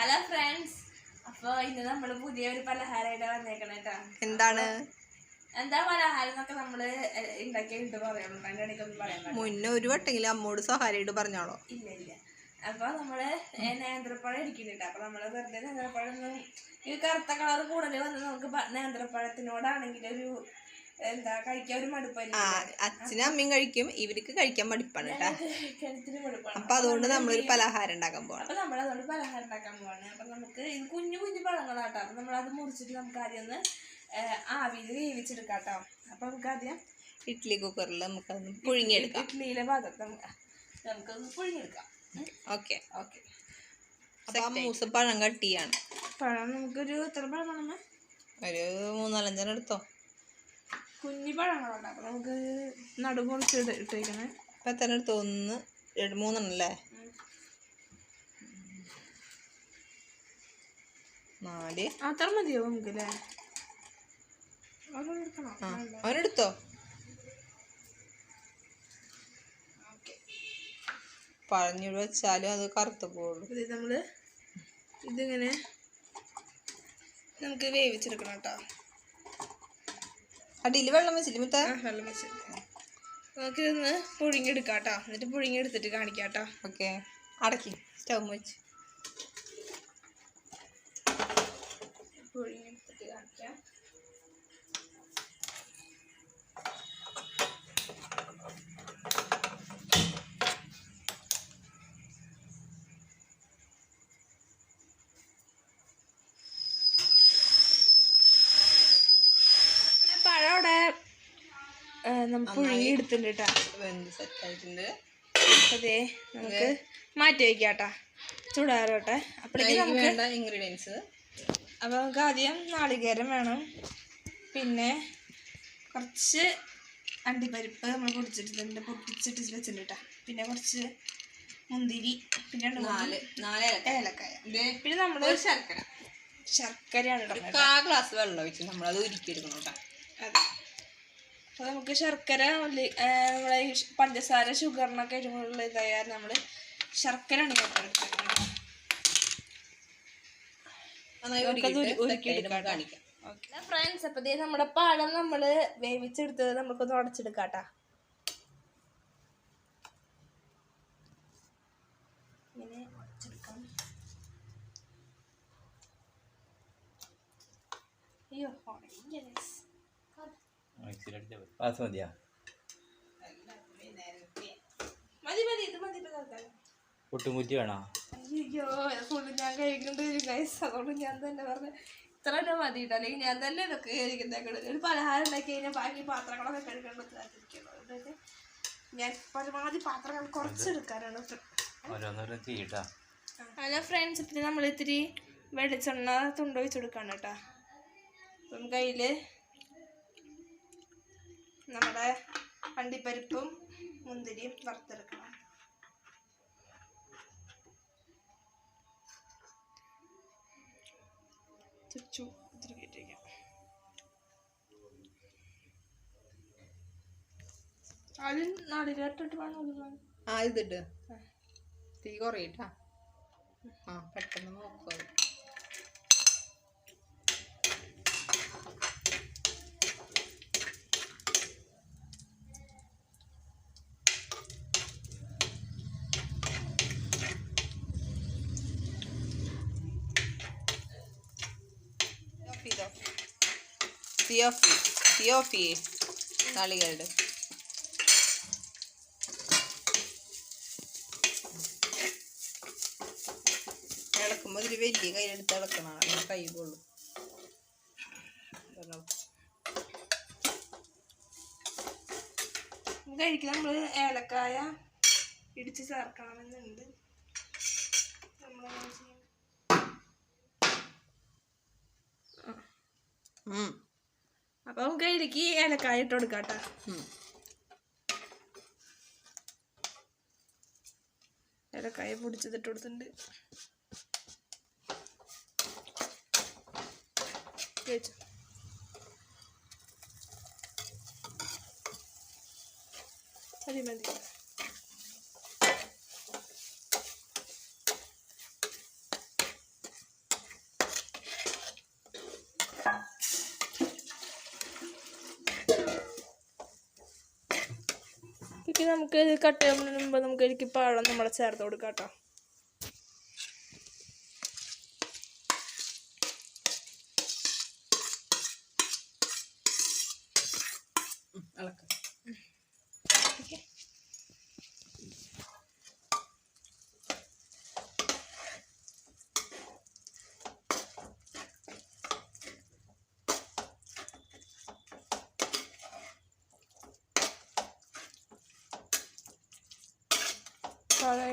Hello friends അപ്പൊ ഇന്ന് നമ്മൾ പുതിയ ഒരു പലഹാരമായിട്ട് വന്നേക്കണം കേട്ടോ. എന്താണ്? എന്താ പലഹാരം എന്നൊക്കെ നമ്മൾ എ- ഉണ്ടാക്കിയിട്ട് പറയുള്ളൂ അതിന്റെ ഇടയ്ക്ക് പറയാൻ മുന്നേ ഒരു വട്ടെങ്കിലും അമ്മോട് സഹായിട്ട് പറഞ്ഞോളോ. ഇല്ല ഇല്ല. അപ്പൊ നമ്മൾ നേന്ത്രപ്പഴം ഇരിക്കുന്നുണ്ട്. അപ്പൊ നമ്മൾ വെറുതെ നേന്ത്രപ്പഴം ഒന്നും ഈ കറുത്ത കളർ കൂടുതൽ വന്ന് നമുക്ക് നേന്ത്രപ്പഴത്തിനോടാണെങ്കിൽ ഒരു എന്താ കഴിക്കാൻ ഒരു ആ മടുപ്പായിരിക്കും അച്ഛനും അമ്മയും കഴിക്കും. ഇവർക്ക് കഴിക്കാൻ മടുപ്പാണ് കേട്ടാ. അപ്പൊ അതുകൊണ്ട് നമ്മളൊരു പലഹാരം ഉണ്ടാക്കാൻ പോകണം അപ്പൊ നമ്മൾ അതുകൊണ്ട് പലഹാരം ഉണ്ടാക്കാൻ പോവാണ്. അപ്പൊ നമുക്ക് ഇത് കുഞ്ഞു കുഞ്ഞു പഴങ്ങളാട്ടോ. അപ്പൊ നമ്മൾ അത് മുറിച്ചിട്ട് നമുക്ക് ആദ്യം ഒന്ന് ആവിയിൽ വേവിച്ചെടുക്കാം കേട്ടോ അപ്പൊ നമുക്ക് ആദ്യം ഇഡ്ഡലി കുക്കറിൽ നമുക്കത് പുഴുങ്ങിയെടുക്കാം. ഇഡ്ഡലിയിലെ ഭാഗത്ത് നമുക്ക് നമുക്കൊന്ന് പുഴുങ്ങിയെടുക്കാം. ഓക്കെ. ഓക്കെ. അപ്പൊ ആ മൂസ പഴം കട്ടിയാണ്. പഴം നമുക്കൊരു എത്ര പഴം ഒരു മൂന്നാലഞ്ചെണ്ണം എടുത്തോ. കുഞ്ഞു പഴങ്ങളുണ്ട് നമുക്ക് നടുമുറിച്ച് ഇട്ട് ഇട്ടേക്കണേ. അപ്പൊ എത്ര എടുത്ത് ഒന്ന് മൂന്നെണ്ണല്ലേ? നാല്. അത്ര മതിയോ നമുക്ക് അല്ലേ അവനെടുത്തോ പഴഞ്ഞു വെച്ചാലും അത് കറുത്തു പോകുള്ളൂ ഇത് നമ്മൾ ഇതിങ്ങനെ നമുക്ക് വേവിച്ചെടുക്കണം കേട്ടോ. അടിയിൽ വെള്ളം വെച്ചില്ല മുത്ത. ആ വെള്ളം വെച്ച് നമുക്കിതൊന്ന് പുഴുങ്ങിയെടുക്കാം കേട്ടോ എന്നിട്ട് പുഴുങ്ങിയെടുത്തിട്ട് കാണിക്കാം കേട്ടോ ഓക്കെ. അടക്കി. സ്റ്റൗ വെച്ച്. പുഴുങ്ങിയെടുത്തിട്ട് കാണിക്കാം. നമുക്ക് പുഴുങ്ങി എടുത്തിട്ടുണ്ട് കേട്ടോ വെന്ത് സെറ്റ് ആയിട്ടുണ്ട് അതെ നമുക്ക് മാറ്റി വയ്ക്കാട്ടാ കേട്ടോ ചൂടാറോട്ടെ. അപ്പോഴേക്കും നമുക്ക് വേണ്ട ഇൻഗ്രീഡിയൻസ് അപ്പോൾ നമുക്ക് ആദ്യം നാളികേരം വേണം. പിന്നെ കുറച്ച് അണ്ടിപ്പരിപ്പ് നമ്മൾ പൊടിച്ചിട്ടുണ്ട് പൊട്ടിച്ചിട്ട് വെച്ചിട്ടുണ്ട് കേട്ടോ പിന്നെ കുറച്ച് മുന്തിരി പിന്നെ നാല് നാല് ഏലക്കായ. പിന്നെ നമ്മൾ ശർക്കര. ശർക്കരയാണ് ഇടുന്നത് കാ ഗ്ലാസ് വെള്ളം ഒഴിച്ച് നമ്മളത് ഉരുക്കിയെടുക്കണം കേട്ടോ അതെ. അപ്പോൾ നമുക്ക് ശർക്കര ഉള്ളി- നമ്മളെ ഈ പഞ്ചസാര ഷുഗറിനൊക്കെ ഇരുമുള്ള ഇതായാൽ നമ്മൾ ശർക്കര ആണ് കാണിക്കാം. ഫ്രണ്ട്സ് അപ്പോൾ ദേ നമ്മുടെ പഴം നമ്മൾ വേവിച്ചെടുത്തത് നമുക്കൊന്ന് ഉടച്ചെടുക്കാട്ടാ. കേട്ടോ ഇങ്ങനെ ഉടച്ചെടുക്കാം. അയ്യോ guys. പാസ് മതിയാ മതി മതി ഇത് മതി ഇപ്പൊ തൽക്കാലം. പൊട്ടുംകുറ്റി വേണോ? അയ്യോ ഫുള്ള് ഞാൻ കഴിക്കേണ്ടി വരും ഗൈസ് അതുകൊണ്ട് ഞാൻ തന്നെ പറഞ്ഞു ഇത്ര തന്നെ മതി അല്ലെങ്കിൽ ഞാൻ തന്നെ ഇതൊക്കെ കഴിക്കുന്നേക്കണത് ഒരു പലഹാരം ഉണ്ടാക്കി കഴിഞ്ഞാൽ ബാക്കി പാത്രങ്ങളൊക്കെ അതുകൊണ്ട് ഞാൻ പരമാവധി പാത്രങ്ങൾ കുറച്ചെടുക്കാനാണ് അല്ല ഓരോന്നോരോന്ന് ചെയ്യട്ടാ. ഹലോ ഫ്രണ്ട്സ് ഇപ്പം നമ്മൾ ഇത്തിരി വെളിച്ചെണ്ണ തുണ്ടൊഴിച്ചെടുക്കാണ് കേട്ടോ. അപ്പം കയ്യിൽ നമ്മുടെ അണ്ടിപ്പരിപ്പും മുന്തിരിയും വറുത്തെടുക്കണം. ചുച്ചു ഇത്തിരി കയറ്റിക്കാം ആദ്യം നാളികേട്ടിട്ട് വേണം ഒതുക്കാൻ ആ ഇതിട്ട് തീ കുറയിട്ടാ. ആ പെട്ടെന്ന് നോക്കുക ഓഫ് ചെയ്യേ നാളികേരുടെ ഇളക്കുമ്പോൾ ഒരു വലിയ കയ്യിലെടുത്ത് ഇളക്കണം. കൈ കൊള്ളും ഇതെല്ലാം. നമ്മൾ ഏലക്കായ ഇടിച്ച് ചേർക്കണമെന്നുണ്ട്. നമ്മളങ്ങനെ ചെയ്യും. അപ്പൊ നമുക്ക് അതിലേക്ക് ഏലക്കായ ഇട്ട് കൊടുക്കാം കേട്ടോ. ഏലക്കായ പൊടിച്ചത് ഇട്ട് കൊടുത്തിട്ടുണ്ട് കഴിച്ചോ. മതി മതി നമുക്ക് കട്ട് ചെയ്യുന്നതിന് മുമ്പ് നമുക്ക് ഇതിലേക്ക് പഴം നമ്മൾ ചേർത്ത് കൊടുക്കാം കേട്ടോ.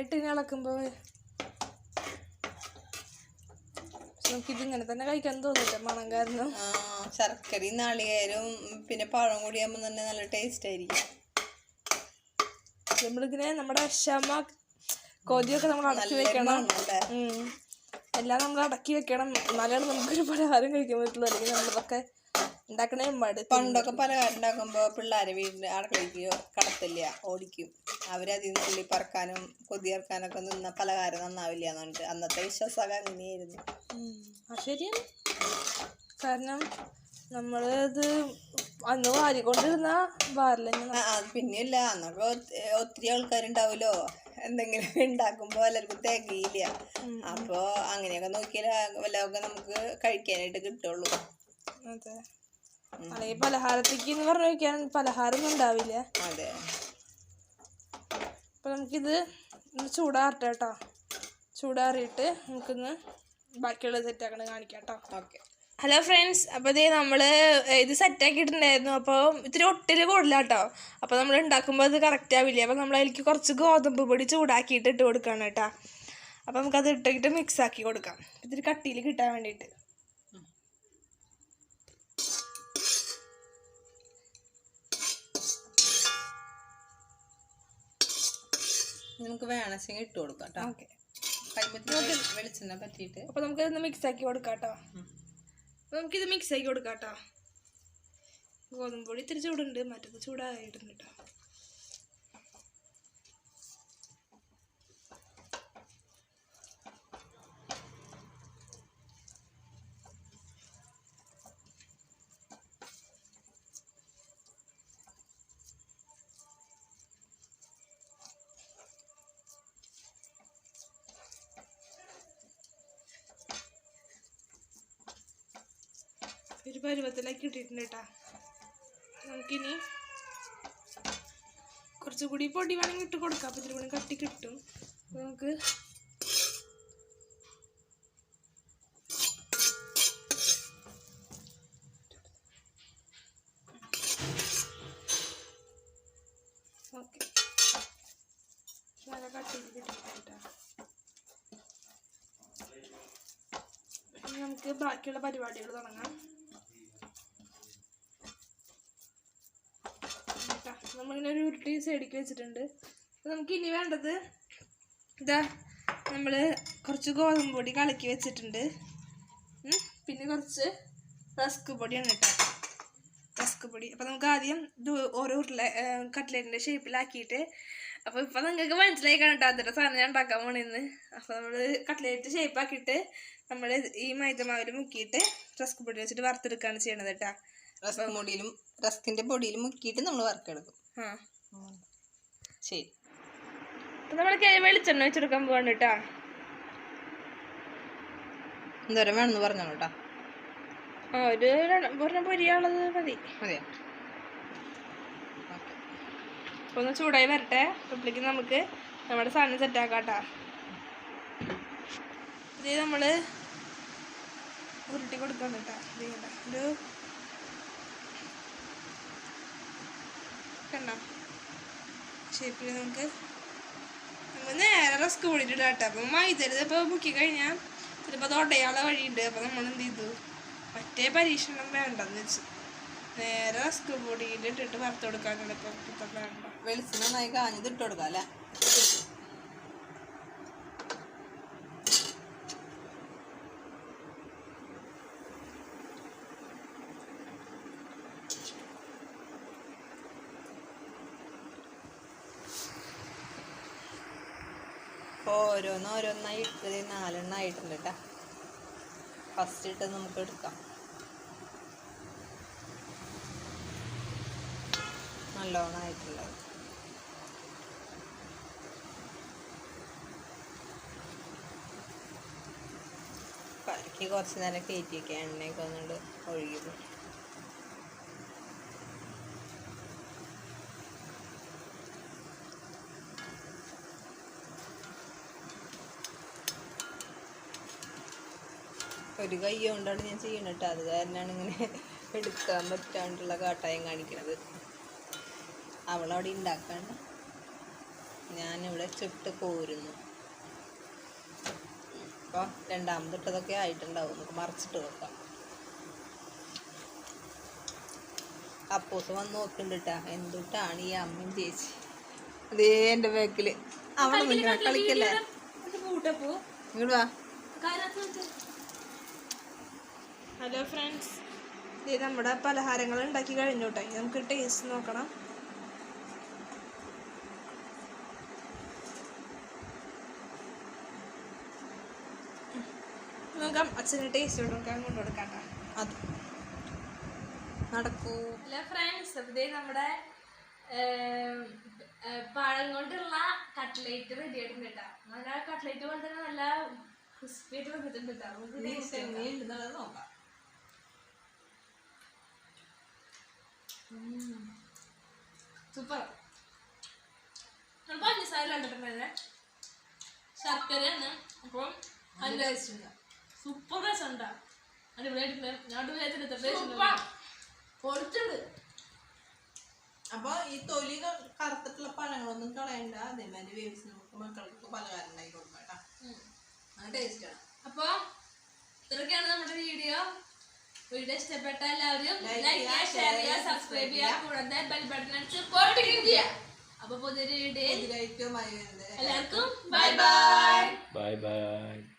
ഇങ്ങനെ ഇളക്കുമ്പോൾ നമുക്കിത് ഇങ്ങനെ തന്നെ കഴിക്കാൻ തോന്നില്ല മണം കാരണം. ശർക്കരയും നാളികേരവും പിന്നെ പഴം കൂടി ആകുമ്പോൾ തന്നെ നല്ല ടേസ്റ്റ് ആയിരിക്കും. നമ്മളിങ്ങനെ നമ്മുടെ ക്ഷമ കൊതിയൊക്കെ നമ്മൾ അടക്കി വെക്കണം. എല്ലാം നമ്മൾ അടക്കി വെക്കണം. എന്നാലാണ് നമുക്കൊരു പലഹാരം കഴിക്കാൻ പറ്റുള്ളൂ. അല്ലെങ്കിൽ നമ്മളൊക്കെ ഉണ്ടാക്കണേ മടുത്ത് പണ്ടൊക്കെ പലഹാരം ഉണ്ടാക്കുമ്പോൾ പിള്ളേരെ വീടിന്റെ അടുക്കളയ്ക്ക് കടത്തില്ല ഓടിക്കും. അവരതിൽ നിന്ന് ഉള്ളി പറക്കാനും കൊതിയർക്കാനൊക്കെ നിന്ന പലഹാരം നന്നാവില്ല എന്നുണ്ട് അന്നത്തെ വിശ്വാസമൊക്കെ അങ്ങനെയായിരുന്നു. ശരിയാണ്. കാരണം നമ്മളത് അന്ന് വാരിക്കൊണ്ടിരുന്ന അത് പിന്നെയല്ല. അന്നൊക്കെ ഒത്തി- ഒത്തിരി ആൾക്കാരുണ്ടാവുമല്ലോ. എന്തെങ്കിലും ഉണ്ടാക്കുമ്പോൾ എല്ലാവർക്കും തികയില്ല. അപ്പോൾ അങ്ങനെയൊക്കെ നോക്കിയാൽ വല്ലതൊക്കെ നമുക്ക് കഴിക്കാനായിട്ട് കിട്ടുള്ളൂ. അതെ. അല്ലെങ്കിൽ പലഹാരത്തേക്ക് എന്ന് പറഞ്ഞു വയ്ക്കാൻ പലഹാരം ഉണ്ടാവില്ല. അതെ. അപ്പോൾ നമുക്കിത് ചൂടാറട്ടെ കേട്ടോ ചൂടാറിയിട്ട് നമുക്കിന്ന് ബാക്കിയുള്ളത് സെറ്റാക്കണ കാണിക്കാം കേട്ടോ ഓക്കെ. ഹലോ ഫ്രണ്ട്സ് അപ്പോൾ ഇതേ നമ്മൾ ഇത് സെറ്റാക്കിയിട്ടുണ്ടായിരുന്നു അപ്പോൾ ഇത്തിരി ഒട്ടിൽ കൂടില്ല കേട്ടോ അപ്പോൾ നമ്മൾ ഉണ്ടാക്കുമ്പോൾ അത് കറക്റ്റ് ആവില്ല? അപ്പോൾ നമ്മൾ അതിലേക്ക് കുറച്ച് ഗോതമ്പ് പൊടി ചൂടാക്കിയിട്ട് ഇട്ട് കൊടുക്കണം കേട്ടോ അപ്പോൾ നമുക്കത് ഇട്ടിട്ട് മിക്സ് ആക്കി കൊടുക്കാം. ഇത്തിരി കട്ടിയിൽ കിട്ടാൻ വേണ്ടിയിട്ട്. നമുക്ക് വേണമെങ്കിൽ ഇട്ട് കൊടുക്കാം കേട്ടോ ഓക്കെ. വെളിച്ചെണ്ണ പറ്റിയിട്ട്. അപ്പോൾ നമുക്കിതൊന്ന് മിക്സ് ആക്കി കൊടുക്കാട്ടോ അപ്പോൾ നമുക്കിത് മിക്സ് ആക്കി കൊടുക്കാം കേട്ടോ ഗോതമ്പ് പൊടി ഇത്തിരി ചൂടുണ്ട് മറ്റത് ചൂടായിട്ടുണ്ട് കേട്ടോ ഒരു പരുവത്തിലാക്കി ഇട്ടിട്ടുണ്ട് കേട്ടോ നമുക്കിനി കുറച്ചുകൂടി പൊടി വേണമെങ്കിൽ ഇട്ട് കൊടുക്കാം. അപ്പോൾ ഇത്തിരി കൂടി കട്ടി കിട്ടും. നമുക്ക് ഓക്കെ. നല്ല കട്ടി കിട്ടിയിട്ടുണ്ട് കേട്ടോ ഇനി നമുക്ക് ബാക്കിയുള്ള പരിപാടികൾ തുടങ്ങാം ഇതാ, നമ്മളിങ്ങനെ ഒരു ഉരുട്ടി സൈഡിക്ക് വെച്ചിട്ടുണ്ട്. അപ്പോൾ നമുക്ക് ഇനി വേണ്ടത് ഇതാ നമ്മൾ കുറച്ച് ഗോതമ്പ് പൊടി കലക്കി വെച്ചിട്ടുണ്ട്. പിന്നെ കുറച്ച് റസ്ക് പൊടിയാണ് കേട്ടോ. റസ്ക് പൊടി. അപ്പോൾ നമുക്ക് ആദ്യം ഓരോ ഉരുള കട്ട്ലേറ്റിന്റെ ഷേപ്പിലാക്കിയിട്ട് അപ്പോൾ ഇപ്പോൾ നിങ്ങൾക്ക് മനസ്സിലായി കേട്ടോ അതിന്റെ സാധനം ഞാൻ ഉണ്ടാക്കാൻ പോണെന്ന്. അപ്പോൾ നമ്മൾ കട്ട്ലേറ്റ് ഷേപ്പാക്കിയിട്ട് നമ്മൾ ഈ മൈദമാവിൽ മുക്കിയിട്ട് റസ്ക് പൊടി വെച്ചിട്ട് വറുത്തെടുക്കുകയാണ് ചെയ്യണത് കേട്ടോ. റസ്ക് പൊടിയിലും റസ്കിന്റെ പൊടിയിലും മുക്കിയിട്ട് നമ്മൾ വറുക്കെടുക്കും. ശരി. നമ്മൾ വെളിച്ചെണ്ണ വെച്ചെടുക്കാൻ പോവാണ് കേട്ടാ എന്തോരം വേണമെന്ന് പറഞ്ഞോളൂ കേട്ടോ ആ ഒരു രണ്ട് പറഞ്ഞ പൊരിയാളത് മതി. മതിയോ? അപ്പോൾ ഒന്ന് ചൂടായി വരട്ടെ. അപ്പോഴേക്കും നമുക്ക് നമ്മുടെ സാധനം സെറ്റാക്കാം കേട്ടോ ഇത് നമ്മൾ ഉരുട്ടി കൊടുക്കാൻ കേട്ടോ ഇത് ഒരു കണ്ടോ? ഷേപ്പിൽ നമുക്ക് നമ്മൾ നേരെ റസ്ക് പൊടിയിട്ടിടാം കേട്ടോ. അപ്പം മൈദരുത് ഇപ്പോൾ മുക്കി കഴിഞ്ഞാൽ ചിലപ്പോൾ അത് ഉടയാളെ വഴിയുണ്ട്. അപ്പോൾ നമ്മൾ എന്ത് ചെയ്തു? മറ്റേ പരീക്ഷണം വേണ്ടെന്ന് വെച്ചു നേരെ റസ്ക് പൊടിയിൽ ഇട്ടിട്ട് വറുത്ത് കൊടുക്കാൻ ഇപ്പം ഇപ്പം വേണ്ട വെളിച്ചെണ്ണ നന്നായി കാഞ്ഞത് ഇട്ട് കൊടുക്കാം അല്ലേ? ഓരോന്ന് ഓരോന്നായി ഇട്ടത് നാലെണ്ണം ആയിട്ടുണ്ട് കേട്ടോ. ഫസ്റ്റ് ഇട്ടത് നമുക്ക് എടുക്കാം. നല്ലോണം ആയിട്ടുള്ളത് പരക്കി കുറച്ച് നേരം കയറ്റി വെക്കുക എണ്ണയൊക്കെ ഒന്നുകൊണ്ട് ഒഴുകി പോയി. ഒരു കൈ കൊണ്ടാണ് ഞാൻ ചെയ്യണത് അത് കാരണമാണ് ഇങ്ങനെ എടുക്കാൻ പറ്റാണ്ടുള്ള കാട്ടായം കാണിക്കണത്. അവളവിടെ ഉണ്ടാക്കാണ്ട് ഞാനിവിടെ ചുട്ട് കോരുന്നു. അപ്പോൾ രണ്ടാമതിട്ടതൊക്കെ ആയിട്ടുണ്ടാവും. നമുക്ക് മറിച്ചിട്ട് വെക്കാം അപ്പോസ് വന്ന് നോക്കുന്നുണ്ട് കേട്ടാ എന്തുട്ടാണ് ഈ അമ്മയും ചേച്ചി? അതേ എന്റെ ബാക്കിൽ അവളെ മുന്നിൽ കളിക്കല്ലേ? ഇങ്ങോട്ട് വാ. ഹലോ ഫ്രണ്ട്സ് ഇത് നമ്മുടെ പലഹാരങ്ങൾ ഉണ്ടാക്കി കഴിഞ്ഞു കേട്ടോ നമുക്ക് ടേസ്റ്റ് നോക്കണം. നോക്കാം അച്ഛന് ടേസ്റ്റ് കൊടുക്കാൻ കൊണ്ടു കൊടുക്കാം അത്. നടക്കൂ. ഹലോ ഫ്രണ്ട്സ് അപ്പോൾ നമ്മുടെ പഴം കൊണ്ടുള്ള കട്ട്ലേറ്റ് റെഡി ആയിട്ടുണ്ട് കേട്ടോ നല്ല കട്ട്ലേറ്റ് പോലെ തന്നെ നല്ല ക്രിസ്പി ആയിട്ട് വന്നിട്ടുണ്ട് കേട്ടോ നമുക്ക് ടേസ്റ്റ് നോക്കാം. സൂപ്പർ. നമ്മൾ പഞ്ചസാര കണ്ടിട്ടുണ്ടായിരുന്നേ ശർക്കരയാണ് അപ്പം നല്ല ടേസ്റ്റ് സൂപ്പർ രസം ഉണ്ടാ? അടിപൊളിയായിട്ടുണ്ട് ഞാൻ അടിപൊളിയായിട്ട് പൊളിച്ചുണ്ട് അപ്പൊ ഈ തൊലി കറുത്തിട്ടുള്ള പഴങ്ങളൊന്നും കളയണ്ട. അതേമാതിരി വേവിച്ച് നമുക്ക് മക്കൾക്ക് പലഹാരം ഉണ്ടാക്കി കൊടുക്കാം കേട്ടോ. നല്ല ടേസ്റ്റ് ആണ്. അപ്പൊ ഇത്രയൊക്കെയാണ് നമ്മുടെ വീഡിയോ വീഡിയോ ഇഷ്ടപ്പെട്ട എല്ലാവരും ലൈക്ക് ചെയ്യുക, ഷെയർ ചെയ്യുക സബ്സ്ക്രൈബ് ചെയ്യുക കൂടാതെ ബെൽ ബട്ടൺ അടിച്ച് പൊട്ടിക്കുകയും ചെയ്യുക. അപ്പൊ പുതിയൊരു വീഡിയോ എല്ലാവർക്കും ബൈ ബൈ ബൈ ബൈ